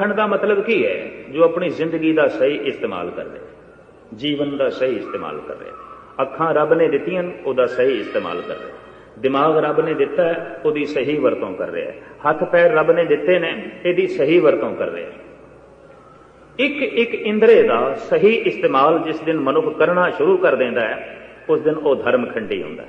ਧਰਮਖੰਡ ਦਾ ਮਤਲਬ ਕੀ ਹੈ? ਜੋ ਆਪਣੀ ਜ਼ਿੰਦਗੀ ਦਾ ਸਹੀ ਇਸਤੇਮਾਲ ਕਰ ਰਿਹਾ ਜੀਵਨ ਦਾ ਸਹੀ ਇਸਤੇਮਾਲ ਕਰ ਰਿਹਾ ਅੱਖਾਂ ਰੱਬ ਨੇ ਦਿੱਤੀਆਂ, ਉਹਦਾ ਸਹੀ ਇਸਤੇਮਾਲ ਕਰ ਰਿਹਾ ਦਿਮਾਗ ਰੱਬ ਨੇ ਦਿੱਤਾ ਹੈ, ਉਹਦੀ ਸਹੀ ਵਰਤੋਂ ਕਰ ਰਿਹਾ ਹੱਥ ਪੈਰ ਰੱਬ ਨੇ ਦਿੱਤੇ ਨੇ, ਇਹਦੀ ਸਹੀ ਵਰਤੋਂ ਕਰ ਰਿਹਾ ਇੱਕ ਇੱਕ ਇੰਦਰੇ ਦਾ ਸਹੀ ਇਸਤੇਮਾਲ ਜਿਸ ਦਿਨ ਮਨੁੱਖ ਕਰਨਾ ਸ਼ੁਰੂ ਕਰ ਦਿੰਦਾ ਹੈ, ਉਸ ਦਿਨ ਉਹ ਧਰਮ ਖੰਡੀ ਹੁੰਦਾ ਹੈ।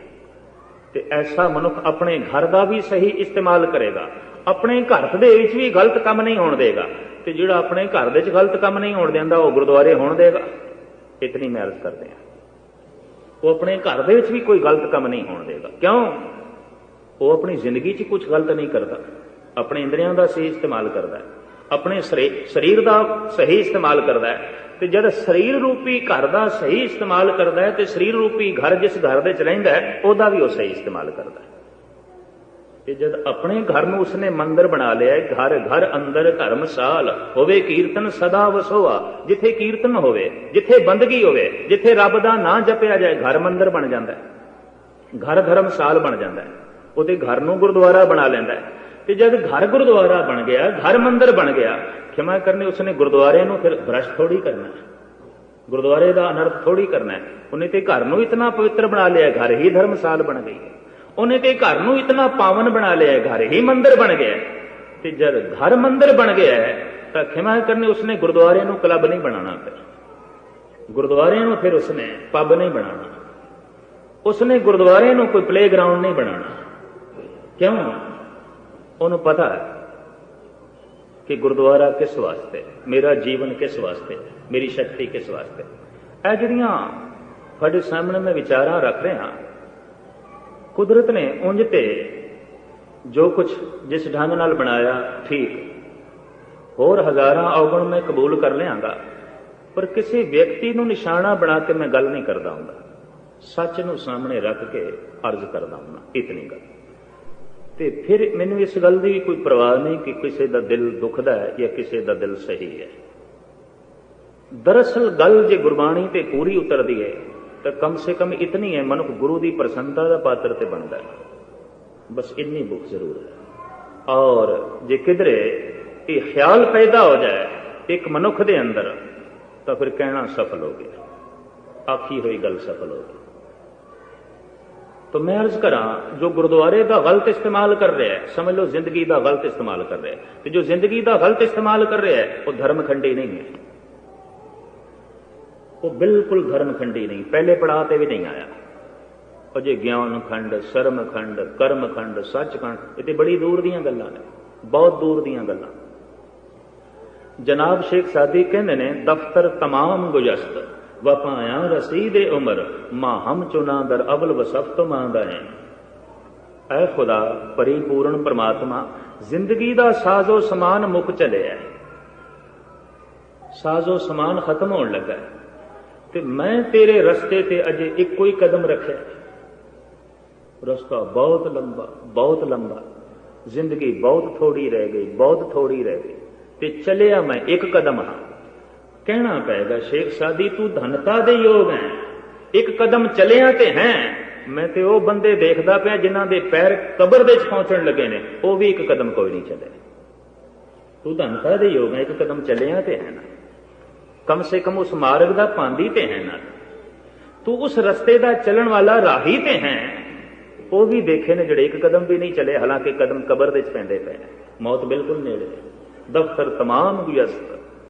ਤੇ ਐਸਾ ਮਨੁੱਖ ਆਪਣੇ ਘਰ ਦਾ ਵੀ ਸਹੀ ਇਸਤੇਮਾਲ ਕਰੇਗਾ। ਆਪਣੇ ਘਰ ਦੇ ਵਿੱਚ ਵੀ ਗਲਤ ਕੰਮ ਨਹੀਂ ਹੋਣ ਦੇਗਾ। ਤੇ ਜਿਹੜਾ ਆਪਣੇ ਘਰ ਦੇ ਵਿੱਚ ਗਲਤ ਕੰਮ ਨਹੀਂ ਹੋਣ ਦਿੰਦਾ, ਉਹ ਗੁਰਦੁਆਰੇ ਹੋਣ ਦੇਗਾ। ਇਤਨੀ ਮਿਹਨਤ ਕਰਦੇ ਆ। ਉਹ ਆਪਣੇ ਘਰ ਦੇ ਵਿੱਚ ਵੀ ਕੋਈ ਗਲਤ ਕੰਮ ਨਹੀਂ ਹੋਣ ਦੇਗਾ। ਕਿਉਂ? ਉਹ ਆਪਣੀ ਜ਼ਿੰਦਗੀ 'ਚ ਕੁਝ ਗਲਤ ਨਹੀਂ ਕਰਦਾ। ਆਪਣੇ ਇੰਦਰੀਆਂ ਦਾ ਸਹੀ ਇਸਤੇਮਾਲ ਕਰਦਾ ਹੈ। ਆਪਣੇ ਸਰੀ- ਸਰੀਰ ਦਾ ਸਹੀ ਇਸਤੇਮਾਲ ਕਰਦਾ ਹੈ। ਤੇ ਜਦ ਸਰੀਰ ਰੂਪੀ ਘਰ ਦਾ ਸਹੀ ਇਸਤੇਮਾਲ ਕਰਦਾ ਹੈ ਤੇ ਸਰੀਰ ਰੂਪੀ ਘਰ ਜਿਸ ਘਰ ਦੇ ਚ ਰਹਿੰਦਾ ਹੈ, ਉਹਦਾ ਵੀ ਉਹ ਸਹੀ ਇਸਤੇਮਾਲ ਕਰਦਾ ਹੈ। ਤੇ ਜਦ ਆਪਣੇ ਘਰ ਨੂੰ ਉਸਨੇ ਮੰਦਰ ਬਣਾ ਲਿਆ ਹੈ, ਘਰ ਘਰ ਅੰਦਰ ਧਰਮਸਾਲ, ਹੋਵੇ ਕੀਰਤਨ ਸਦਾ ਵਸੋਆ, ਜਿੱਥੇ ਕੀਰਤਨ ਹੋਵੇ, ਜਿੱਥੇ ਬੰਦਗੀ ਹੋਵੇ, ਜਿੱਥੇ ਰੱਬ ਦਾ ਨਾਂ ਜਪਿਆ ਜਾਏ, ਘਰ ਮੰਦਰ ਬਣ ਜਾਂਦਾ ਹੈ। ਘਰ ਧਰਮਸਾਲ ਬਣ ਜਾਂਦਾ ਹੈ। ਉਹਦੇ ਘਰ ਨੂੰ ਗੁਰਦੁਆਰਾ ਬਣਾ ਲੈਂਦਾ ਹੈ। ਤੇ ਜਦ ਘਰ ਗੁਰਦੁਆਰਾ ਬਣ ਗਿਆ, ਘਰ ਮੰਦਰ ਬਣ ਗਿਆ, ਖਿਮਾ ਕਰਨੇ ਉਸਨੇ ਗੁਰਦੁਆਰੇ ਨੂੰ ਫਿਰ ਬ੍ਰਸ਼ ਥੋੜੀ ਕਰਨਾ ਗੁਰਦੁਆਰੇ ਦਾ ਅਨਰਥ ਥੋੜੀ ਕਰਨਾ ਉਹਨੇ ਤੇ ਘਰ ਨੂੰ ਇਤਨਾ ਪਵਿੱਤਰ ਬਣਾ ਲਿਆ, ਘਰ ਹੀ ਧਰਮਸਾਲ ਬਣ ਗਈ। ਉਹਨੇ ਤੇ ਘਰ ਨੂੰ ਇਤਨਾ ਪਾਵਨ ਬਣਾ ਲਿਆ, ਘਰ ਹੀ ਮੰਦਰ ਬਣ ਗਿਆ। ਤੇ ਜਦ ਘਰ ਮੰਦਰ ਬਣ ਗਿਆ ਤਾਂ ਖਿਮਾ ਕਰਨੇ ਉਸਨੇ ਗੁਰਦੁਆਰੇ ਨੂੰ ਕਲੱਬ ਨਹੀਂ ਬਣਾਉਣਾ ਫਿਰ। ਗੁਰਦੁਆਰੇ ਨੂੰ ਫਿਰ ਉਸਨੇ ਪੱਬ ਨਹੀਂ ਬਣਾਉਣਾ। ਉਸਨੇ ਗੁਰਦੁਆਰੇ ਨੂੰ ਕੋਈ ਪਲੇਗਰਾਉਂਡ ਨਹੀਂ ਬਣਾਉਣਾ। ਕਿਉਂ? ਉਹਨੂੰ ਪਤਾ ਹੈ ਕਿ ਗੁਰਦੁਆਰਾ ਕਿਸ ਵਾਸਤੇ? ਮੇਰਾ ਜੀਵਨ ਕਿਸ ਵਾਸਤੇ? ਮੇਰੀ ਸ਼ਕਤੀ ਕਿਸ ਵਾਸਤੇ? ਇਹ ਜਿਹੜੀਆਂ ਤੁਹਾਡੇ ਸਾਹਮਣੇ ਮੈਂ ਵਿਚਾਰਾਂ ਰੱਖ ਰਿਹਾ, ਕੁਦਰਤ ਨੇ ਉਂਝ ਤੇ ਜੋ ਕੁਝ ਜਿਸ ਢੰਗ ਨਾਲ ਬਣਾਇਆ, ਠੀਕ। ਹੋਰ ਹਜ਼ਾਰਾਂ ਔਗਣ ਮੈਂ ਕਬੂਲ ਕਰ ਲਿਆਂਗਾ ਪਰ ਕਿਸੇ ਵਿਅਕਤੀ ਨੂੰ ਨਿਸ਼ਾਨਾ ਬਣਾ ਕੇ ਮੈਂ ਗੱਲ ਨਹੀਂ ਕਰਦਾ ਹੁੰਦਾ। ਸੱਚ ਨੂੰ ਸਾਹਮਣੇ ਰੱਖ ਕੇ ਅਰਜ਼ ਕਰਦਾ ਹੁੰਦਾ, ਇਤਨੀ ਗੱਲ। ਤੇ ਫਿਰ ਮੈਨੂੰ ਇਸ ਗੱਲ ਦੀ ਕੋਈ ਪਰਵਾਹ ਨਹੀਂ ਕਿ ਕਿਸੇ ਦਾ ਦਿਲ ਦੁਖਦਾ ਹੈ ਜਾਂ ਕਿਸੇ ਦਾ ਦਿਲ ਸਹੀ ਹੈ। ਦਰਅਸਲ ਗੱਲ ਜੇ ਗੁਰਬਾਣੀ ਤੇ ਪੂਰੀ ਉਤਰਦੀ ਹੈ, ਤਾਂ ਕਮ ਸੇ ਕਮ ਇਤਨੀ ਹੈ ਮਨੁੱਖ ਗੁਰੂ ਦੀ ਪ੍ਰਸੰਨਤਾ ਦਾ ਪਾਤਰ ਤੇ ਬਣਦਾ ਹੈ। ਬਸ ਇੰਨੀ ਭੁੱਖ ਜ਼ਰੂਰ ਹੈ। ਔਰ ਜੇ ਕਿਧਰੇ ਇਹ ਖਿਆਲ ਪੈਦਾ ਹੋ ਜਾਏ ਇੱਕ ਮਨੁੱਖ ਦੇ ਅੰਦਰ, ਤਾਂ ਫਿਰ ਕਹਿਣਾ ਸਫਲ ਹੋ ਗਿਆ। ਆਖੀ ਹੋਈ ਗੱਲ ਸਫਲ ਹੋ ਗਈ। तो मैं अर्ज करा जो गुरुद्वारे का गलत इस्तेमाल कर रहा है समझ लो जिंदगी का गलत इस्तेमाल कर रहा है तो जो जिंदगी का गलत इस्तेमाल कर रहा है वो धर्मखंडी नहीं है वो बिल्कुल धर्मखंडी नहीं पहले पड़ाव ਤੇ ਵੀ ਨਹੀਂ ਆਇਆ ਉਹ ਜੇ ਗਿਆਨ ਖੰਡ ਸ਼ਰਮ ਖੰਡ ਕਰਮ ਖੰਡ ਸੱਚ ਖੰਡ ਇਹ ਤੇ ਬੜੀ ਦੂਰ ਦੀਆਂ ਗੱਲਾਂ ਨੇ ਬਹੁਤ ਦੂਰ ਦੀਆਂ ਗੱਲਾਂ ਜਨਾਬ ਸ਼ੇਖ ਸਾਦੀ ਕਹਿੰਦੇ ਨੇ ਦਫ਼ਤਰ तमाम ਗੁਜਸਤ ਵਪਾਇਆ ਰਸੀਦ ਉਮਰ, ਮਾ ਹਮ ਚੁਨਾ ਦਰ ਅਵਲ ਵਸਫਤ ਮੰਦਾ ਹੈ। ਐ ਖੁਦਾ, ਪਰਿਪੂਰਨ ਪ੍ਰਮਾਤਮਾ, ਜ਼ਿੰਦਗੀ ਦਾ ਸਾਜ਼ੋ ਸਮਾਨ ਮੁੱਕ ਚਲਿਆ ਸਾਜ਼ੋ ਸਮਾਨ ਖਤਮ ਹੋਣ ਲੱਗਾ ਹੈ ਤੇ ਮੈਂ ਤੇਰੇ ਰਸਤੇ ਤੇ ਅਜੇ ਇੱਕੋ ਹੀ ਕਦਮ ਰੱਖਿਆ ਰਸਤਾ ਬਹੁਤ ਲੰਬਾ ਬਹੁਤ ਲੰਬਾ, ਜ਼ਿੰਦਗੀ ਬਹੁਤ ਥੋੜੀ ਰਹਿ ਗਈ, ਬਹੁਤ ਥੋੜੀ ਰਹਿ ਗਈ ਤੇ ਚੱਲਿਆ ਮੈਂ ਇੱਕ ਕਦਮ ਹਾਂ। ਕਹਿਣਾ ਪਏਗਾ ਸ਼ੇਖ ਸਾਦੀ, ਤੂੰ ਧਨਤਾ ਦੇ ਯੋਗ ਹੈ। ਇੱਕ ਕਦਮ ਚਲਿਆ ਤੇ ਹੈ। ਮੈਂ ਤੇ ਉਹ ਬੰਦੇ ਦੇਖਦਾ ਪਿਆ ਜਿਨ੍ਹਾਂ ਦੇ ਪੈਰ ਕਬਰ ਦੇ ਚ ਪਹੁੰਚਣ ਲੱਗੇ ਨੇ। ਉਹ ਵੀ ਇੱਕ ਕਦਮ ਕੋਈ ਨਹੀਂ ਚੱਲੇ। ਤੂੰ ਧਨਤਾ ਦੇ ਯੋਗ ਹੈ, ਇੱਕ ਕਦਮ ਚਲਿਆ ਤੇ ਹੈ ਨਾ। ਕਮ ਸੇ ਕਮ ਉਸ ਮਾਰਗ ਦਾ ਪਾਂਦੀ ਤੇ ਹੈ ਨਾ। ਤੂੰ ਉਸ ਰਸਤੇ ਦਾ ਚੱਲਣ ਵਾਲਾ ਰਾਹੀ ਤੇ ਹੈ। ਉਹ ਵੀ ਦੇਖੇ ਨੇ ਜਿਹੜੇ ਇੱਕ ਕਦਮ ਵੀ ਨਹੀਂ ਚਲੇ, ਹਾਲਾਂਕਿ ਕਦਮ ਕਬਰ ਦੇ ਚ ਪੈਂਦੇ ਪਏ ਮੌਤ ਬਿਲਕੁਲ ਨੇੜੇ ਦਫ਼ਤਰ ਤਮਾਮ ਗੁਜ਼ਰ